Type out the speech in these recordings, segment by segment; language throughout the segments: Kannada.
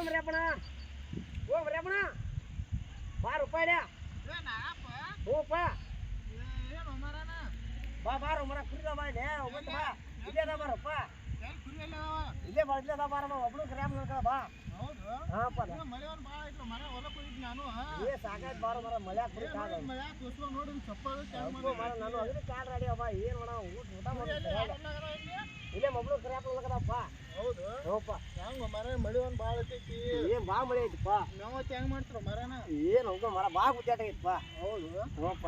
ಓ ಅಪ್ಪಣ. ಓ ಅಪ್ಪಣ. ಬಾ ರೂಪಾಯಿ ಹ್ಞೂಪ್ಪ ಬಾ ಬಾರ ಮರ ಕುಡಿದ ಬಾ ಇಲ್ಲಿ. ಬಾ. ಇಲ್ಲೇ ಅದ ಬಾರಪ್ಪ ಇಲ್ಲೇ ಬಾ ಇಲ್ಲೇ ಅದ ಬಾರಮ್ಮ ಒಬ್ಳು ಗ್ರಾಮ ಬಾ. ಹಾಂಪ್ಪ ಏ ಸಾಕಾಯ್ತು ಬಾರೋ ಮರ ಮಳೆ ಕುಡಿತ ಮರ ನಾನು ಅದಕ್ಕೆ ಕಾಲ್ ರೆಡಿ ಅಪ್ಪ ಏನು ಮಾಡ ಊಟ ಊಟ ಮಾಡಿ ಇಲ್ಲೇ ಒಬ್ಳು ಕರ್ಯಾಪ ನೋಡ್ಕದಪ್ಪ ಹ್ಞೂಪ್ಪ ಏನ್ ಮಳೆ ಐತಪ್ಪ. ಹೋಗ ಮರ ಬಾ ಗುದ್ದಾಟ ಐತಪ್ಪ ಹ್ಞೂಪ್ಪ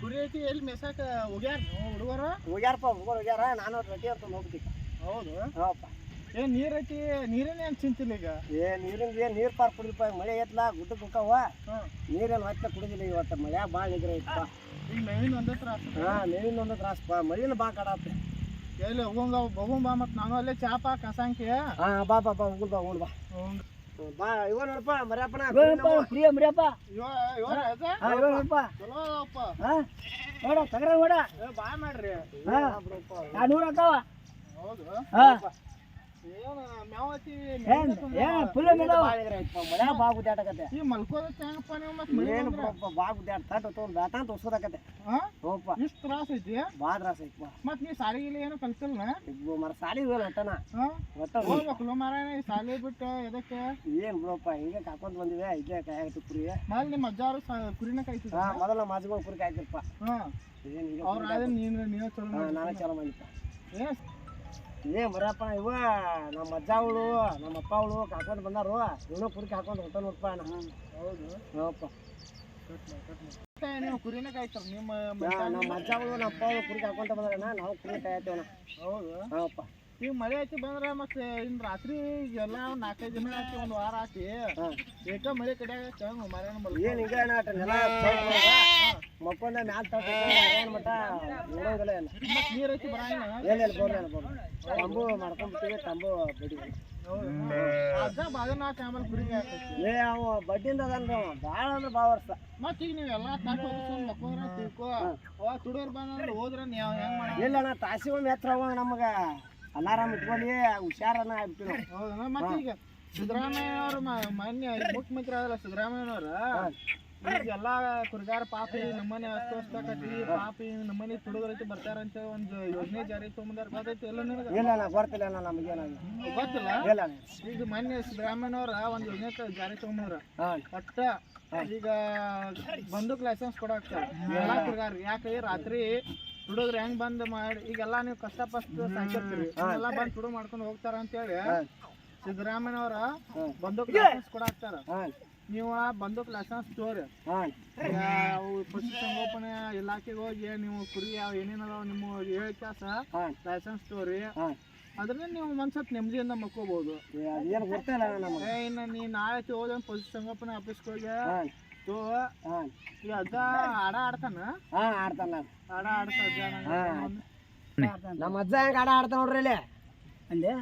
ಕುರಿ ಐತಿ ಎಲ್ಲಿ ಮೆಸಾಕ ಹೋಗ್ಯಾರ ಹುಡುಗರು? ಹೋಗ್ಯಾರಪ್ಪ ಹುಡುಗರು ಹೋಗ್ಯಾರ ನಾನು ರೊಟ್ಟಿ ಅಂತ ಹೋಗ್ತೀನಿ ಹೌದು. ಹ್ಞೂಪ್ಪ ಏನ್ ನೀರ್ ಐತಿ ನೀರಿನ ಏನ್ ಚಿಂತಿಲ್ಲ ಈಗ? ಏ ನೀರಿನ ಏನ್ ನೀರ್ ಪಾರ್ ಕುಡಿದಪ್ಪ ಮಳೆ ಐತ್ಲ ಗುಡ್ಡಕ್ಕೆ ಹೋಗವ ಹ್ಮ್. ನೀರೇನು ಮತ್ತೆ ಕುಡಿದಿಲ್ಲ ಇವತ್ತು ಮಳೆ ಭಾಳ ನಿಗ್ರ ಐತಪ್ಪ. ಈಗ ಮೇವಿನ ಒಂದೇ ತ್ರಾಸ ಹಾ ಮೇವಿನ ಒಂದೇ ತ್ರಾಸಪ್ಪ ಮಳಿನ ಬಾ ಕಡಾತ ಎಲ್ಲಿ ಹೋಗಂಗ ಹೋಗಂಬ ಮತ್ ನಾನು ಅಲ್ಲೇ ಚಾಪ ಕಸಂಕೆ. ಹಾ ಬಾ ಬಾ ಬಾ ಹೋಗುನ್ ಬಾ ಹೋಗುನ್ ಬಾ. ಬಾ. ಇವ ನೋಡಪ್ಪ ಮರ್ಯಪ್ಪನ ಪ್ರಿಯ ಮರ್ಯಪ್ಪ ಇವ ಇವ ಹಾ ಇವ ನೋಡಪ್ಪ. ಚಲೋ ಅಪ್ಪ ಹಾ ನೋಡ ತಗರ ನೋಡ. ಬಾ ಮಾಡ್ರಿ. ಹಾ ನೂರ ಅಕ್ಕವ ಹೌದು. ಹಾ. ಸಾಲಿ ಬಿಟ್ಟು ಎದಕ್ಕೆ? ಏನ್ ಬಿಡಪ್ಪ ಹಿಂಗೆ ಕಾಕೊಂಡ್ ಬಂದಿವೆ ಇಲ್ಲೇ ಕಾಯಾಗತ್ತೆ ಕುರಿ. ಮೊದಲು ನಿಮ್ಮ ಅಜ್ಜಾರು ಕುರಿನ ಕಾಯ್ತಿದ್ರು ಮೊದಲ ಮಾಜುಗಳು ಕುರಿ ಕಾಯ್ತಿರಪ್ಪ ಅವ್ರ ನೀನು ನೀನು ಚಲೋ. ನಾನೇ ಚಲೋ ಮಾಡಿಪ್ಪ ಏ ಬರಪ್ಪ ಇವ ನಮ್ಮ ಅಜ್ಜ ಅವಳು ನಮ್ಮ ಅಪ್ಪ ಅವಳು ಕಾಕೊಂಡ್ ಬಂದಾರು. ಇವನು ಕುರಿ ಕಾಕೊಂಡ್ ಹೊಟ್ಟ ನೋಡ್ಪ ಹೌದು. ಹ್ಞೂಪ್ಪ ಮತ್ತೆ ನೀವು ಕುರಿನ ಕಾಯ್ತಾರ ನಿಮ್ಮ ನಮ್ಮ ನಮ್ಮ ಅಜ್ಜಾವಳು ನಮ್ಮ ಅಪ್ಪವಳು ಕುರಿ ಕಾಕೊಂತ ಬಂದ್ರಣ್ಣ ನಾವು ಕುರಿ ಕಾಯ್ತೇವಣ್ಣ ಹೌದು. ಹ್ಞೂಪ್ಪ ಈಗ ಮಳೆ ಆಯ್ತು ಬಂದ್ರ ಮತ್ತೆ ಇನ್ ರಾತ್ರಿ ಎಲ್ಲ ಒಂದ್ ನಾಲ್ಕೈದು ದಿನ ಆಯ್ತು ಒಂದ್ ವಾರ ಆಯ್ತಿ. ಏಕ ಮಳೆ ಕಡೆ ಮರ್ಯಾನ ಏನ್ ಹಿಂಗ ಮಕ್ಕೊಂಡ ಮ್ಯಾಲ ಎಲ್ಲಿ. ಎಲ್ಲಿ ಬೋರ್ಲಿ ಎಲ್ಲ ಬೋರ್ಲಿ ತಂಬು ಮಾಡ್ಕೊಂಡ್ಬಿಟ್ಟಿವಿ ತಂಬು ಬಡಿ. ಏ ಅವ ಬಡ್ಡಿಂದ ಅದನ್ರಿ ಅವ. ಭಾಳ ಅಂದ್ರೆ ಭಾಳ ವರ್ಷ. ಮತ್ತೆ ಈಗ ನೀವೆಲ್ಲ ತಾಟ್ ಹೋಗಿಸ್ಕೊಂಡ್ ಮಕ್ಕೋದ್ರ ತಿಳ್ಕೊ. ಅವಾಗ ತುಡಿಯೋರ್ ಬಂದ್ರ ಹೋದ್ರ ನೀವ್ ಹೆಂಗ್ ಮಾಡ ಇಲ್ಲ ಅಣ್ಣ ಒಮ್ಮೆ ಎತ್ತರ ಅವ ನಮಗೆ. ಅಲಾರಾಮ್ ಇಟ್ಕೊಳ್ಳಿ ಹುಷಾರನ್ನ ಆಗ್ಬಿಟ್ಟು ನಾವು ಹೌದಾ ಮತ್ತೆ ಈಗ ಸಿದ್ದರಾಮಯ್ಯ ಅವ್ರ ಮಾನ್ಯ ಮುಖ್ಯಮಂತ್ರಿ ಆದಲ್ಲ ಸಿದ್ದರಾಮಯ್ಯನವ್ರ ಎಲ್ಲಾ ಕುರಿಗಾರ ಪಾಪಿ ನಮ್ಮನೆ ಅಸ್ತವ್ಯಸ್ತಕತಿ ಪಾಪಿ ನಮ್ಮನೆ ತುಡುಗರೈತಿ ಬರ್ತಾರ ಅಂತ ಒಂದು ಯೋಜನೆ ಜಾರಿ ತಗೊಂಬಂದಾರ. ಗೊತ್ತೈತಿ ಎಲ್ಲ ನಿನಗ? ಇಲ್ಲ ಅಣ್ಣ ಗೊತ್ತಿಲ್ಲ ಗೊತ್ತಿಲ್ಲ? ಇಲ್ಲ ಈಗ ಮೊನ್ನೆ ಸಿದ್ದರಾಮಯ್ಯನವ್ರ ಒಂದು ಯೋಜನೆ ಜಾರಿ ತಗೊಂಬಂದ್ರ. ಒಟ್ಟ ಈಗ ಬಂದೂಕ್ ಲೈಸೆನ್ಸ್ ಕೊಡಾಕ್ತಾರ. ಎಲ್ಲಾ ಕುರಿಗಾರ ಯಾಕೆ ರಾತ್ರಿ ಹುಡುಗ್ರು ಹೆಂಗ್ ಬಂದ್ ಮಾಡಿ ಈಗೆಲ್ಲಾ ನೀವು ಕಷ್ಟ ಪಸ್ಟ್ ಸಾಕಿರ್ತೀರಿ ಎಲ್ಲ ಬಂದ್ ತುಡು ಮಾಡ್ಕೊಂಡು ಹೋಗ್ತಾರ ಅಂತೇಳಿ ಹೇಳಿ ಸಿದ್ದರಾಮಯ್ಯನವ್ರ ಬಂದೂಕ್ ಲೈಸೆನ್ಸ್ ಕೊಡಾಕ್ತಾರ. ನೀವು ಆ ಬಂದೂಕ್ ಲೈಸೆನ್ಸ್ ತೋರಿ ಪಶುಸಂಗೋಪನೆ ಇಲಾಖೆಗೆ ಹೋಗಿ ನೀವು ಕುರಿ ಏನೇನದಾವ ನಿಮ್ಮ ಹೇಳಿ ಕ್ಯಾಸ ಹಾಂ ಲೈಸೆನ್ಸ್ ತೋರಿ ಅದ್ರಿಂದ ನೀವು ಮನ್ಸತ್ ನೆಮ್ಮದಿಯಿಂದ ಮಕ್ಕೋಬಹುದು ಏನು ಗೊತ್ತಿಲ್ಲ ಇನ್ನ ನೀ ನಾಳೆ ಹೋದ ಪಶುಸಂಗೋಪನೆ ಆಫೀಸ್ಗೆ ಹೋಗಿ ತೋ. ಈ ಅಜ್ಜ ಆಡ ಆಡ್ತಾನ? ಆಡ ಆಡ್ತಾ ಅಜ್ಜ ನಮ್ಮ ಅಜ್ಜ ಹೆಂಗೆ ಆಡ ಆಡ್ತಾನ ನೋಡ್ರಿ ಇಲ್ಲಿ? ಅಂದೆ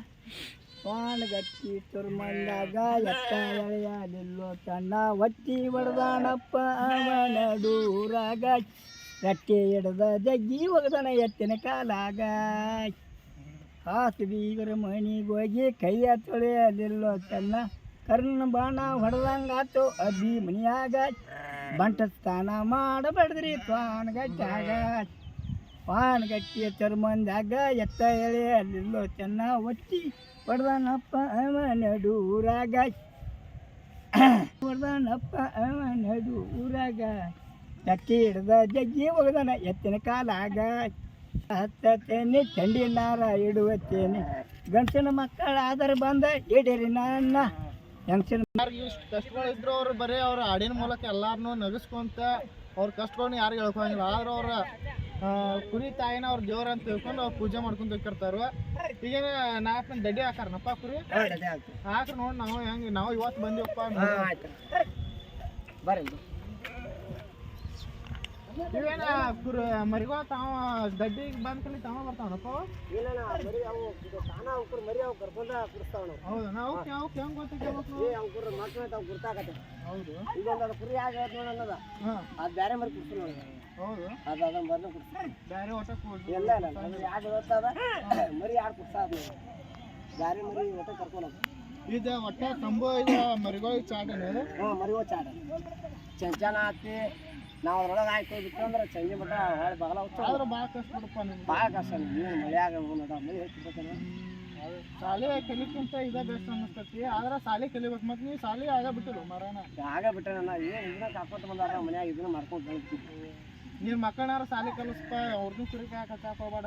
ಪಾಣಗಟ್ಟಿ ತುರ್ಮಂದಾಗ ಎತ್ತ ಎಳೆಯಲಿಲ್ಲೋ ತನ್ನ ಒಟ್ಟಿ ಹೊಡೆದಾನಪ್ಪ ಅವನಡೂರಾಗ ರಟ್ಟೆ ಹಿಡ್ದ ಜಗ್ಗಿ ಒಗದನ ಎತ್ತಿನ ಕಾಲಾಗ. ಹಾಸು ಬೀಗರ ಮನಿಗೆ ಹೋಗಿ ಕೈಯ ತೊಳೆಯಲಿಲ್ಲೋ ತನ್ನ ಕರ್ಣ ಬಾಣ ಹೊಡೆದಂಗಾತು ಅಬ್ಬಿ ಮನಿಯಾಗ ಬಂಟ ಸ್ನಾನ ಮಾಡಬಾರ್ದ್ರಿ ಪಾಣಗಟ್ಟಾಗ ಪಾನಗಟ್ಟಿಯ ಚರ್ಮಂದಾಗ ಎತ್ತ ಎಳೆ ಅಲ್ಲಿಲ್ಲೋ ಚೆನ್ನ ಒತ್ತಿ ಹೊಡ್ದಾನಪ್ಪ ಅವ ಊರಾಗ ಹೊಡ್ದಾನಪ್ಪ ಅವ ಊರಾಗ ಚಕ್ಕಿ ಹಿಡ್ದ ಜಗ್ಗಿ ಒಗದಾನ ಎತ್ತಿನ ಕಾಲಾಗ. ಹತ್ತತೇನೆ ಚಂಡಿ ನಾರ ಇಡುವತ್ತೇನೆ. ಗಂಡಸನ ಮಕ್ಕಳ ಆದರೆ ಬಂದ ಇಡೀರಿ ನನ್ನ. ಹೆಂಗಸನ ಯಾರಿಗೆ ಇಷ್ಟು ಕಷ್ಟಗಳು ಇದ್ರು ಅವ್ರು ಬರೀ ಅವ್ರ ಹಾಡಿನ ಮೂಲಕ ಎಲ್ಲಾರನ್ನೂ ನಗಸ್ಕೊಂತ ಅವ್ರ ಕಷ್ಟಗಳನ್ನ ಯಾರು ಹೇಳ್ಕೊಳಂಗಿಲ್ಲ. ಆದ್ರೆ ಅವ್ರ ಕುರಿ ತಾಯಿನ ಅವ್ರ ದೇವ್ರ ಅಂತ ತಿಳ್ಕೊಂಡು ಅವ್ರು ಪೂಜೆ ಮಾಡ್ಕೊಂತ ಹೋಗಿರ್ತಾರ ಈಗ ನಾಲ್ಕು ದಡ್ಡಿ ಹಾಕಾರನಪ್ಪ ಕುರಿ? ಹಾಕ್ರಿ ನೋಡಿ ನಾವು ಹೆಂಗೆ ನಾವು ಇವತ್ತು ಬಂದಿವಪ್ಪ ಬರ್ರಿ ಇವೇನ ಕುರಿ ಮರಿಗೋ ತಾವ ದಡ್ಡಿಗೆ ಬಂದ ಕಲಿ ತಾವ ಬರ್ತಾವನಪ್ಪ ಹೌದು ನಾವು. ಹೌದಾ? ನಾವು ಯಾವ ಹೆಂಗ್ ಗುರ್ತಾಕತ್ತೆ ಹೌದು. ಇದೊಂದು ಅದು ಕುರಿ ಆಗ ಅನ್ನೋದ. ಅದು ಬೇರೆ ಮರಿ ಕುಡಿಸ್ತು ನೋಡಿ. ಹೌದು. ಅದು ಅದನ್ನ ಬಂದು ಕುಡಿಸ್ತು ಬೇರೆ ಒಟ್ಟ ಕೂಡ್ದು. ಎಲ್ಲ ಇಲ್ಲ ಅದು ಯಾಕೆ ಗೊತ್ತದ? ಮರಿ ಯಾರು ಕುಡ್ಸಾದ ಬೇರೆ ಮರಿ ಒಟ್ಟ ಕರ್ಕೊಂಡು ಇದು ಒಟ್ಟ ತಂಬು ಇದು ಮರಿಗೋಳಿ ಚಾಟನ ಹ್ಞೂ ಮರಿಗೋ ಚಾಟ. ಚಂಚನ ಹಾಕಿ ನಾವು ಅದ್ರೊಳಗೆ ಹಾಕಿ ಬಿಟ್ಟು ಅಂದ್ರೆ ಸಂಜೆ ಮಟ್ಟ ಹೊಳೆ ಬಗಲ ಆದ್ರೆ ಭಾಳ ಕಷ್ಟ ಬಿಡಪ್ಪ ನಿಮ್ಗೆ. ಭಾಳ ಕಷ್ಟ ನೀನು ಮಳೆಯಾಗ ನೋಡ ಮಳೆ ಹೆಚ್ಚಿರ್ಬೇಕನ ಶಾಲೆ ಕಲಿಕ್ಕಿಂತ ಇದೇ ಬೆಸ್ಟ್ ಅನ್ನಿಸ್ತೈತಿ. ಆದ್ರೆ ಶಾಲೆ ಕಲಿಬೇಕು ಮತ್ತೆ ನೀವು ಶಾಲೆ ಆಗ ಬಿಟ್ಟಿಲ್ಲ ಮರನ? ಆಗ ಬಿಟ್ಟೆ ನನ್ನ ಏನು ಇದನ್ನ ಕಾಕೋತ ಬಂದಾರ? ಮನ್ಯಾಗ ಇದನ್ನ ಮಾಡ್ಕೊಂಡು ಬೆಳಿತೀವಿ ನೀನ್ ಮಕ್ಕಳಾರ ಶಾಲೆ ಕಲಿಸ್ಪ ಅವ್ರದ್ದು ಕುರಿಕೆ ಹಾಕಕ್ ಹೋಗ್ಬೇಡ.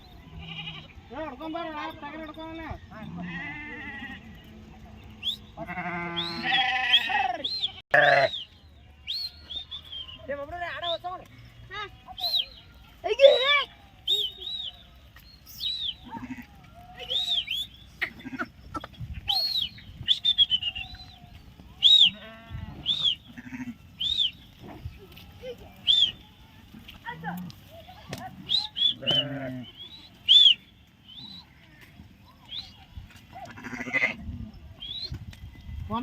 ಹಿಡ್ಕೊಂಬಾರ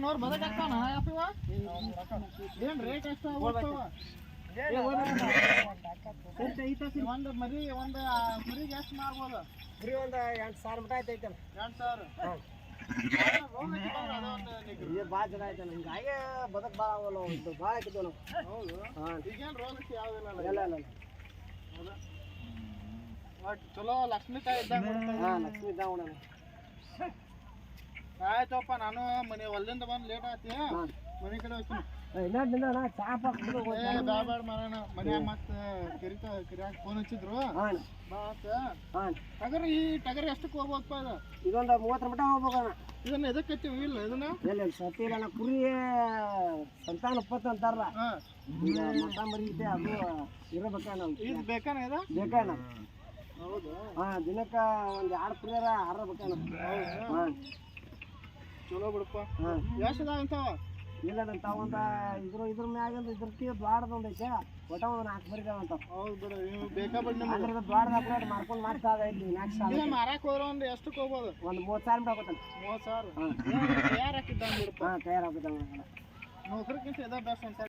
ಅವರ್ ಬದಕಾಗ್ತಾನ ಯಾಪಿವ ಏನ್ ರೇಟ್ ಎಷ್ಟು ಒಂದು ಮರಿ ಒಂದು ಮರಿಗೆ ಎಷ್ಟು ಮಾರ್ಬೋದು? ಮರಿ ಒಂದು ಎಂಟು ಸಾವಿರ ಮಟ ಆಯ್ತೈತಲ್ಲ ಎರಡು ಸಾವಿರ? ಒಂದು ಭಾಳ ಜನ ಆಯ್ತಲ್ಲ ಹಿಂಗಾಗಿ ಬದಕ್ ಭಾಳ ಅವಲ್ಲ ಇದು ಭಾಳ ಹಾಕಿದ್ವು ನಾವು ಹೌದು. ಈಗೇನು ರೋಗಕ್ಕೆ ಯಾವುದಿಲ್ಲ ಇಲ್ಲ ಇಲ್ಲ ಒಟ್ಟು ಚಲೋ ಲಕ್ಷ್ಮೀಕಾಯಿ ಇದ್ದಂಗೆ ಹಾಂ ಲಕ್ಷ್ಮೀ ದಾವಣ ಆಯ್ತಪ್ಪ ನಾನು ಮನೆ ಒಲ್ಲಿಂದ ಬಂದು ಲೇಟ್ ಆಯ್ತಿ. ಮನೆ ಕಡೆ ಹೋಗ್ತೀನಿ. ಬ್ಯಾಡ ಮಾರಣ ಮನ್ಯಾಗ ಮತ್ತೆ ಕಿರಿತ ಕಿರಿಯಾಗ ಫೋನ್ ಹಚ್ಚಿದ್ರು. ಟಗರ್ ಈ ಟಗರ್ ಎಷ್ಟಕ್ಕೆ ಹೋಗ್ಬೇಕಪ್ಪ ಇದು? ಇದೊಂದು ಮೂವತ್ತರ ಮಟ ಹೋಗ್ಬೇಕಣ್ಣ ಇದನ್ನ ಎದಕ್ಕೆ ಹಚ್ಚಿವಿ ಇಲ್ಲ ಇದನ್ನ? ಎಲ್ಲಿ ಸತಿ ಇಲ್ಲ ಕುರಿ ಸಂತಾನ ಉಪ್ಪತ್ತು ಅಂತಾರಲ್ಲ. ಹಾಂ. ಈಗ ಮತ ಮರಿ ಐತೆ ಅದು ಇರಬೇಕಣ್ಣ ಇದು ಬೇಕಾನ ಇದು? ಬೇಕಣ್ಣ ಹೌದು? ಹಾಂ ದಿನಕ್ಕೆ ಒಂದು ಎರಡು ಕುರಿಯರ ಹಾರಬೇಕಣ್ಣ ಹಾಂ. ಚಲೋ ಬಿಡಪ್ಪ. ಎಷ್ಟು ಅದಾವ ಇಂಥವ? ಇಲ್ಲ ನನ್ನ ತಾವಂತ ಇದ್ರ ಇದ್ರ ಮ್ಯಾಗಿಂದ ಇದ್ರ ಕೀ ಒಂದು ಐತೆ. ಒಟ್ಟ ಒಂದು ನಾಲ್ಕು ಬರಿದಾವ ಅಂತ. ಹೌದು ಬಿಡು ನೀವು ಬೇಕಾ ಬಿಡಿ ನಿಮ್ಗೆ. ಅಂದ್ರೆ ದ್ವಾಡದ ಹಾಕೊಂಡು ಮಾರ್ಕೊಂಡು ಮಾಡ್ತಾ ಇಲ್ಲಿ ನಾಲ್ಕು ಸಾವಿರ ಮಾರಕ್ಕೆ ಹೋದ್ರೆ ಒಂದು ಎಷ್ಟಕ್ಕೆ ಹೋಗ್ಬೋದು? ಒಂದು ಮೂವತ್ತು ಸಾವಿರ ಹೋಗ್ತಾನೆ ಮೂವತ್ತು ಸಾವಿರ? ಹಾಂ. ಯಾರು ಹಾಕಿದ್ದಂಗೆ ಬಿಡಪ್ಪ. ಹಾಂ ತಯಾರಾಗುತ್ತೆ ನೌಕರಿಗಿಂತ ಇದ ಬೆಸ್ಟ್ ಅಂತ